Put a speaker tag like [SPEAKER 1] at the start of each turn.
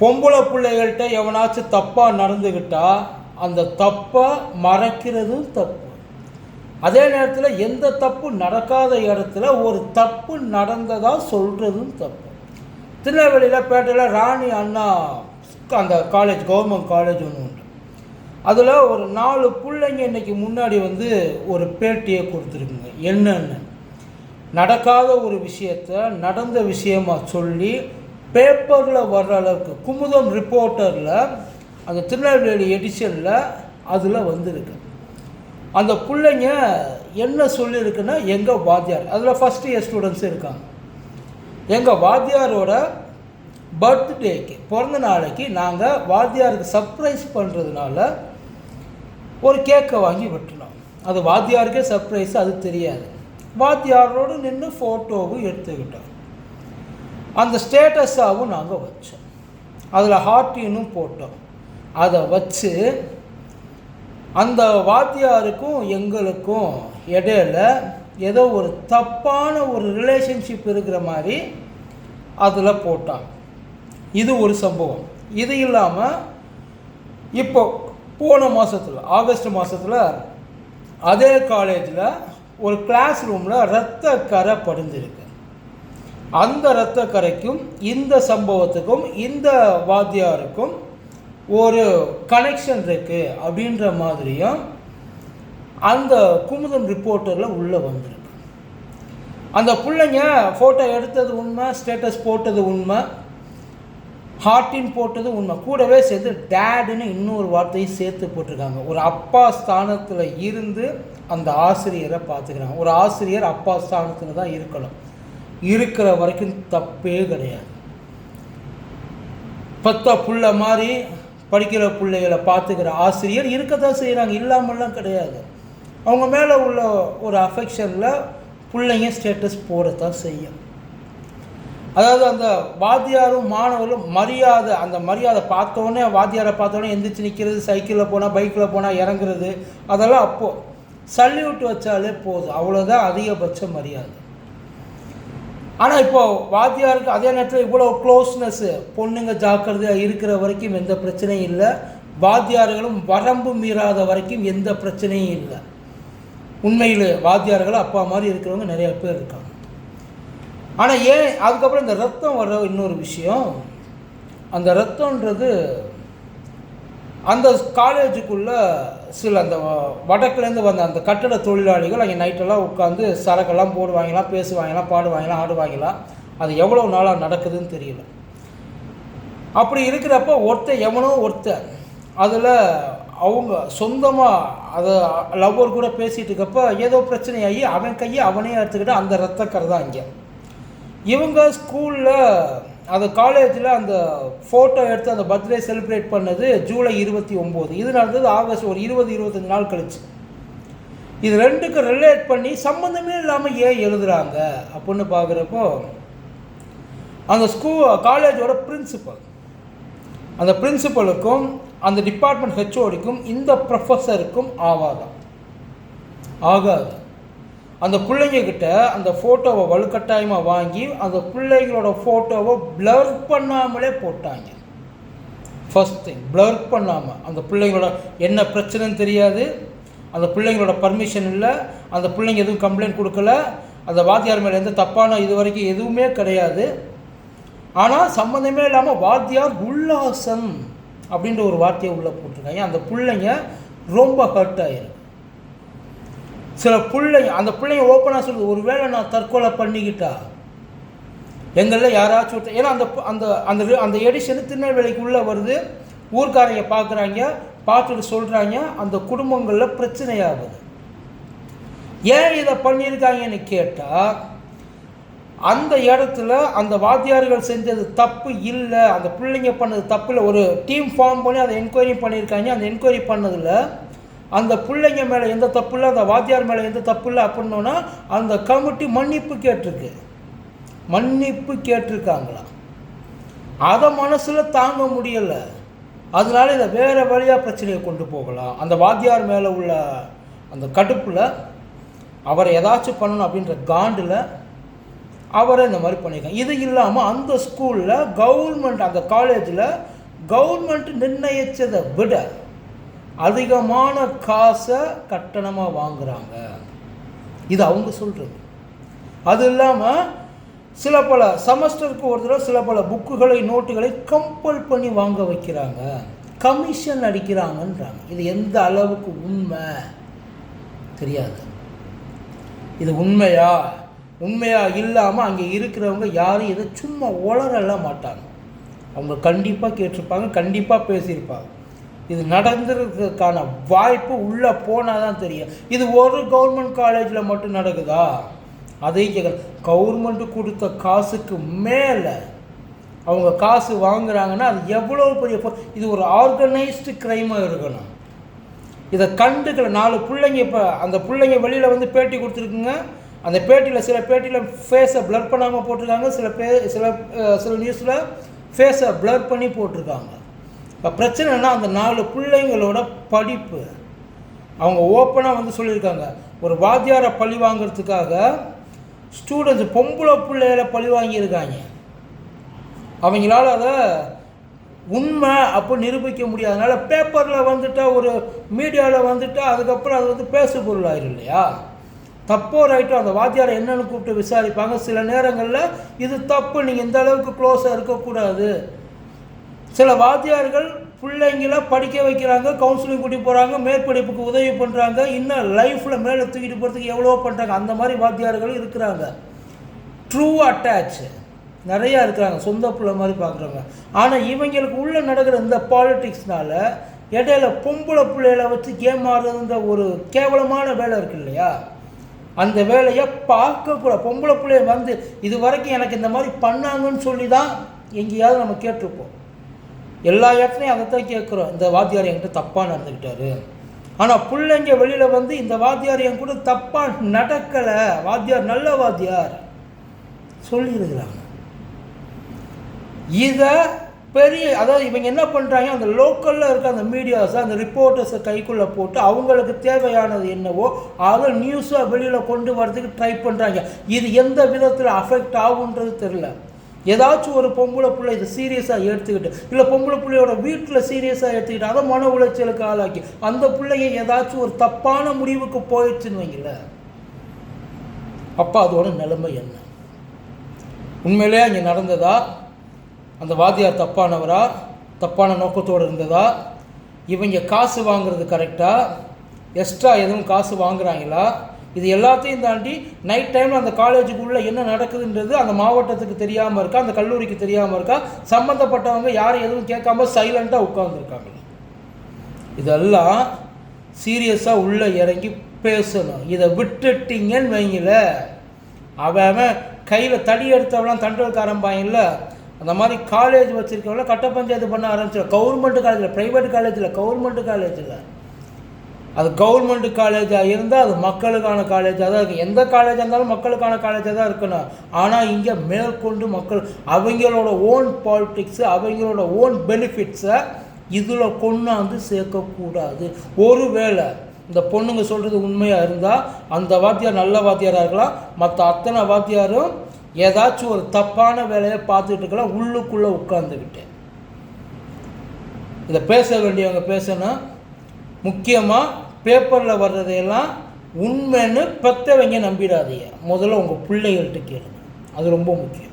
[SPEAKER 1] பொம்பளை பிள்ளைகள்கிட்ட எவனாச்சும் தப்பாக நடந்துக்கிட்டா அந்த தப்பை மறைக்கிறதும் தப்பு. அதே நேரத்தில் எந்த தப்பு நடக்காத இடத்துல ஒரு தப்பு நடந்ததாக சொல்கிறதும் தப்பு. திருநெல்வேலியில் பேட்டையில் ராணி அண்ணா அந்த காலேஜ் கவர்மெண்ட் காலேஜ் ஒன்று உண்டு. அதில் ஒரு நாலு பிள்ளைங்க இன்னைக்கு முன்னாடி வந்து ஒரு பேட்டியை கொடுத்துருக்குங்க. என்னென்னு? நடக்காத ஒரு விஷயத்த நடந்த விஷயமாக சொல்லி பேப்பரில் வர்ற அளவுக்கு குமுதம் ரிப்போர்ட்டரில் அந்த திருநெல்வேலி எடிஷனில் அதில் வந்திருக்கு. அந்த பிள்ளைங்க என்ன சொல்லியிருக்குன்னா எங்கள் வாத்தியார். அதில் ஃபஸ்ட் இயர் ஸ்டூடெண்ட்ஸ் இருக்காங்க. எங்கள் வாத்தியாரோட பர்த்டேக்கு பிறந்த நாளைக்கு நாங்கள் வாத்தியாருக்கு சர்ப்ரைஸ் பண்ணுறதுனால ஒரு கேக்கை வாங்கி வெட்டினோம். அது வாத்தியாருக்கே சர்ப்ரைஸ் அது தெரியாது. வாத்தியாரோடு நின்று ஃபோட்டோவும் எடுத்துக்கிட்டோம். அந்த ஸ்டேட்டஸாகவும் நாங்கள் வச்சோம். அதில் ஹார்டினும் போட்டோம். அதை வச்சு அந்த வாத்தியாருக்கும் எங்களுக்கும் இடையில ஏதோ ஒரு தப்பான ஒரு ரிலேஷன்ஷிப் இருக்கிற மாதிரி அதில் போட்டாங்க. இது ஒரு சம்பவம். இது இல்லாமல் இப்போ போன மாதத்தில் ஆகஸ்ட் மாதத்தில் அதே காலேஜில் ஒரு கிளாஸ் ரூமில் ரத்த கரை படிஞ்சிருக்கு. அந்த இரத்த கரைக்கும் இந்த சம்பவத்துக்கும் இந்த வாத்தியாருக்கும் ஒரு கனெக்ஷன் இருக்குது அப்படின்ற மாதிரியும் அந்த குமுதம் ரிப்போர்ட்டரில் உள்ளே வந்திருக்கு. அந்த பிள்ளைங்க ஃபோட்டோ எடுத்தது உண்மை ஸ்டேட்டஸ் போட்டது உண்மை ஹார்ட்டின் போட்டது உண்மை. கூடவே சேர்த்து டேடுன்னு இன்னொரு வார்த்தையும் சேர்த்து போட்டிருக்காங்க. ஒரு அப்பா ஸ்தானத்தில் இருந்து அந்த ஆசிரியரை பார்த்துக்கிறாங்க. ஒரு ஆசிரியர் அப்பா ஸ்தானத்தில் தான் இருக்கணும். இருக்கிற வரைக்கும் தப்பே கிடையாது. பத்த புள்ள மாதிரி படிக்கிற பிள்ளைகளை பார்த்துக்கிற ஆசிரியர் இருக்கத்தான் செய்கிறாங்க இல்லாமல்லாம் கிடையாது. அவங்க மேலே உள்ள ஒரு அஃபெக்ஷனில் பிள்ளைங்க ஸ்டேட்டஸ் போடத்தான் செய்யும். அதாவது அந்த வாத்தியாரும் மாணவர்களும் மரியாதை அந்த மரியாதை பார்த்தோன்னே வாத்தியாரை பார்த்தோன்னே எந்திரிச்சு நிற்கிறது சைக்கிளில் போனால் பைக்கில் போனால் இறங்குறது அதெல்லாம் அப்போது சல்யூட் வச்சாலே போதும். அவ்வளோதான் அதிகபட்ச மரியாதை. ஆனால் இப்போது வாத்தியாருக்கு அதே நேரத்தில் இவ்வளோ க்ளோஸ்னஸ்ஸு பொண்ணுங்க ஜாக்கிரதையாக இருக்கிற வரைக்கும் எந்த பிரச்சனையும் இல்லை. வாத்தியார்களும் வரம்பு மீறாத வரைக்கும் எந்த பிரச்சனையும் இல்லை. உண்மையில் வாத்தியார்கள் அப்பா மாதிரி இருக்கிறவங்க நிறையா பேர் இருக்காங்க. ஆனால் ஏன் அதுக்கப்புறம் இந்த ரத்தம் வர்ற இன்னொரு விஷயம்? அந்த ரத்தன்றது அந்த காலேஜுக்குள்ளே சில அந்த வடக்குலேருந்து வந்த அந்த கட்டட தொழிலாளிகள் அங்கே நைட்டெல்லாம் உட்காந்து சரக்கெல்லாம் போடுவாங்களாம் பேசுவாங்களாம் பாடுவாங்களாம் ஆடுவாங்களாம் அது எவ்வளோ நாளாக நடக்குதுன்னு தெரியல. அப்படி இருக்கிறப்ப ஒருத்தன் எவனோ ஒருத்தன் அதில் அவங்க சொந்தமாக அதை லவ்வர் கூட பேசிகிட்டு இருக்கப்ப ஏதோ பிரச்சனையாகி அவன் கையை அவனே எடுத்துக்கிட்டு அந்த ரத்தக்கரை தான் இங்கே. இவங்க ஸ்கூலில் அந்த காலேஜில் அந்த ஃபோட்டோ எடுத்து அந்த பர்த்டே செலிப்ரேட் பண்ணது ஜூலை இருபத்தி ஒம்பது. இது நடந்தது ஆகஸ்ட் ஒரு இருபது இருபத்தஞ்சு நாள் கழிச்சு. இது ரெண்டுக்கு ரிலேட் பண்ணி சம்மந்தமே இல்லாமல் ஏன் எழுதுகிறாங்க அப்படின்னு பார்க்குறப்போ அந்த ஸ்கூல் காலேஜோட பிரின்சிபல் அந்த பிரின்சிபலுக்கும் அந்த டிபார்ட்மெண்ட் ஹெச்ஓடிக்கும் இந்த ப்ரொஃபஸருக்கும் ஆகாதான் ஆகாது. அந்த பிள்ளைங்கக்கிட்ட அந்த ஃபோட்டோவை வலுக்கட்டாயமாக வாங்கி அந்த பிள்ளைங்களோட ஃபோட்டோவை ப்ளர் பண்ணாமலே போட்டாங்க. ஃபஸ்ட் திங் ப்ளர் பண்ணாமல் அந்த பிள்ளைங்களோட என்ன பிரச்சனைன்னு தெரியாது. அந்த பிள்ளைங்களோட பர்மிஷன் இல்லை. அந்த பிள்ளைங்க எதுவும் கம்ப்ளைண்ட் கொடுக்கல. அந்த வாத்தியார் மேலே எந்த தப்பான இது வரைக்கும் எதுவுமே கிடையாது. ஆனால் சம்மந்தமே இல்லாமல் வாத்தியார் உல்லாசம் அப்படின்ற ஒரு வார்த்தையை உள்ளே போட்டிருக்காங்க. அந்த பிள்ளைங்க ரொம்ப ஹர்ட் ஆகிருக்கு சில பிள்ளைங்க அந்த பிள்ளைங்க ஓப்பனாக சொல்லுது ஒருவேளை நான் தற்கொலை பண்ணிக்கிட்டா? எங்களில் யாராச்சும் ஒருத்தர் ஏன்னா அந்த அந்த அந்த அந்த எடிஷனு திருநெல்வேலிக்கு உள்ளே வருது. ஊர்க்காரங்க பார்க்குறாங்க பார்த்துட்டு சொல்கிறாங்க அந்த குடும்பங்களில் பிரச்சனையாகுது. ஏன் இதை பண்ணியிருக்காங்கன்னு கேட்டால் அந்த இடத்துல அந்த வாத்தியார்கள் செஞ்சது தப்பு இல்லை அந்த பிள்ளைங்க பண்ணது தப்பு இல்லை ஒரு டீம் ஃபார்ம் பண்ணி அதை என்கொயரி பண்ணியிருக்காங்க அந்த என்கொயரி பண்ணதில் அந்த பிள்ளைங்க மேலே எந்த தப்பு இல்லை அந்த வாத்தியார் மேலே எந்த தப்பு இல்லை அப்படின்னோன்னா அந்த கமிட்டி மன்னிப்பு கேட்டிருக்கு. மன்னிப்பு கேட்டிருக்காங்களா? அதை மனசில் தாங்க முடியலை. அதனால இதை வேறு வழியாக பிரச்சனையை கொண்டு போகலாம். அந்த வாத்தியார் மேலே உள்ள அந்த கடுப்பில் அவரை ஏதாச்சும் பண்ணணும் அப்படின்ற காண்டில் அவரை இந்த மாதிரி பண்ணியிருக்காங்க. இது இல்லாமல் அந்த ஸ்கூலில் கவர்மெண்ட் அந்த காலேஜில் கவர்மெண்ட் நிர்ணயிச்சதை விட அதிகமான காசை கட்டணமாக வாங்குகிறாங்க இது அவங்க சொல்கிறது அது இல்லாமல் சில பல செமஸ்டருக்கு ஒரு தடவை சில பல புக்குகளை நோட்டுகளை கம்பல் பண்ணி வாங்க வைக்கிறாங்க. கமிஷன் அடிக்கிறாங்கன்றாங்க. இது எந்த அளவுக்கு உண்மை? தெரியாது. இது உண்மையா? உண்மையாக இல்லாமல் அங்கே இருக்கிறவங்க யாரும் இதை சும்மா உளரலாம் மாட்டாங்க. அவங்க கண்டிப்பாக கேட்டிருப்பாங்க கண்டிப்பாக பேசியிருப்பாங்க. இது நடந்துருக்கிறதுக்கான வாய்ப்பு உள்ளே போனால் தான் தெரியும். இது ஒரு கவர்மெண்ட் காலேஜில் மட்டும் நடக்குதா? அதே கேட்குற கவர்மெண்ட்டு கொடுத்த காசுக்கு மேலே அவங்க காசு வாங்குறாங்கன்னா அது எவ்வளோ பெரிய இது ஒரு ஆர்கனைஸ்டு க்ரைமாக இருக்கணும். இதை கண்டுக்கல. நாலு பிள்ளைங்க இப்போ அந்த பிள்ளைங்க வெளியில் வந்து பேட்டி கொடுத்துருக்குங்க. அந்த பேட்டியில் சில பேட்டியில் ஃபேஸை ப்ளர் பண்ணாமல் போட்டிருக்காங்க. சில பே சில சில நியூஸில் ஃபேஸை ப்ளர் பண்ணி போட்டிருக்காங்க. இப்போ பிரச்சனைனா அந்த நாலு பிள்ளைங்களோட படிப்பு. அவங்க ஓப்பனாக வந்து சொல்லியிருக்காங்க. ஒரு வாத்தியாரை பழி வாங்கிறதுக்காக ஸ்டூடெண்ட்ஸ் பொம்பளை பிள்ளைகளை பழி வாங்கியிருக்காங்க. அவங்களால அதை உண்மை அப்போ நிரூபிக்க முடியாதனால பேப்பரில் வந்துட்டால் ஒரு மீடியாவில் வந்துட்டால் அதுக்கப்புறம் அது வந்து பேசு பொருள் ஆயிரும் இல்லையா? தப்போ ரைட்டோ அந்த வாத்தியாரை என்னென்னு கூப்பிட்டு விசாரிப்பாங்க. சில நேரங்களில் இது தப்பு நீங்கள் இந்த அளவுக்கு க்ளோஸாக இருக்கக்கூடாது. சில வாத்தியார்கள் பிள்ளைங்கள படிக்க வைக்கிறாங்க கவுன்சிலிங் கூட்டி போகிறாங்க மேற்படிப்புக்கு உதவி பண்ணுறாங்க இன்னும் லைஃப்பில் மேலே தூக்கிட்டு போகிறதுக்கு எவ்வளோ பண்ணுறாங்க அந்த மாதிரி வாத்தியார்களும் இருக்கிறாங்க. ட்ரூ அட்டாச் நிறையா இருக்கிறாங்க. சொந்த பிள்ளை மாதிரி பார்க்குறவங்க. ஆனால் இவங்களுக்கு உள்ளே நடக்கிற இந்த பாலிட்டிக்ஸ்னால இடையில பொம்பளை பிள்ளைகளை வச்சு கேம் ஆடுறதுன்ற ஒரு கேவலமான வேலை இருக்கு இல்லையா? அந்த வேலையை பார்க்கக்கூடாது பொம்பளை பிள்ளைய வந்து இது வரைக்கும் எனக்கு இந்த மாதிரி பண்ணாங்கன்னு சொல்லி தான் எங்கேயாவது நம்ம கேட்டிருப்போம். எல்லா இடத்துலையும் அதை தான் கேட்குறோம். இந்த வாத்தியார் என்கிட்ட தப்பாக நடந்துக்கிட்டாரு. ஆனால் பிள்ளைங்க வெளியில் வந்து இந்த வாத்தியார் என் கூட தப்பாக நடக்கலை. வாத்தியார் நல்ல வாத்தியார். சொல்லியிருக்கிறாங்க. இதை பெரிய அதாவது இவங்க என்ன பண்ணுறாங்க அந்த லோக்கலில் இருக்க அந்த மீடியாஸை அந்த ரிப்போர்ட்டர்ஸை கைக்குள்ளே போட்டு அவங்களுக்கு தேவையானது என்னவோ அதை நியூஸாக வெளியில் கொண்டு வரதுக்கு ட்ரை பண்ணுறாங்க இது எந்த விதத்தில் அஃபெக்ட் ஆகுன்றது தெரில ஏதாச்சும் ஒரு பொம்பளை பிள்ளை இதை சீரியஸாக எடுத்துக்கிட்டு இல்லை பொம்பளை பிள்ளையோட வீட்டில் சீரியஸாக எடுத்துக்கிட்டு அதை மன உளைச்சலுக்கு ஆளாக்கி அந்த பிள்ளைய ஏதாச்சும் ஒரு தப்பான முடிவுக்கு போயிடுச்சுன்னு வைங்கள. அப்போ அதோட நிலைமை என்ன? உண்மையிலே அங்கே நடந்ததா? அந்த வாத்தியார் தப்பானவரா? தப்பான நோக்கத்தோடு இருந்ததா? இவங்க காசு வாங்குறது கரெக்டாக எக்ஸ்ட்ரா எதுவும் காசு வாங்குறாங்களா? இது எல்லாத்தையும் தாண்டி நைட் டைமில் அந்த காலேஜுக்குள்ளே என்ன நடக்குதுன்றது அந்த மாவட்டத்துக்கு தெரியாமல் இருக்கா அந்த கல்லூரிக்கு தெரியாமல் இருக்கா சம்மந்தப்பட்டவங்க யாரும் எதுவும் கேட்காம சைலண்ட்டாக உட்காந்துருக்காங்க இதெல்லாம் சீரியஸாக உள்ளே இறங்கி பேசணும். இதை விட்டுட்டீங்கன்னு வைங்கள. அவன் அவன் கையில் தடி எடுத்தவெல்லாம் தண்டல்காரன் பாயில்ல அந்த மாதிரி காலேஜ் வச்சுருக்கவங்கள கட்ட பஞ்சாயத்து பண்ண ஆரம்பிச்சிடும் கவர்மெண்ட் காலேஜில் ப்ரைவேட் காலேஜில் கவர்மெண்ட் காலேஜில் அது கவர்மெண்ட் காலேஜாக இருந்தால் அது மக்களுக்கான காலேஜாக தான் இருக்குது எந்த காலேஜாக இருந்தாலும் மக்களுக்கான காலேஜாக தான் இருக்கணும். ஆனால் இங்கே மேற்கொண்டு மக்கள் அவங்களோட ஓன் பாலிட்டிக்ஸு அவங்களோட ஓன் பெனிஃபிட்ஸை இதில் கொண்டாந்து சேர்க்கக்கூடாது. ஒருவேளை இந்த பொண்ணுங்க சொல்கிறது உண்மையாக இருந்தால் அந்த வாத்தியார் நல்ல வாத்தியாராக இருக்கலாம். மற்ற அத்தனை வாத்தியாரும் ஏதாச்சும் ஒரு தப்பான வேலையை பார்த்துட்டு இருக்கலாம். உள்ளுக்குள்ளே உட்காந்துக்கிட்டு இதை பேச வேண்டியவங்க பேசணும். முக்கியமாக பேப்பரில் வர்றதையெல்லாம் உண்மைன்னு பெற்றவங்க நம்பிடாதீங்க. முதல்ல உங்கள் பிள்ளைகள்கிட்ட கேளுங்க. அது ரொம்ப முக்கியம்.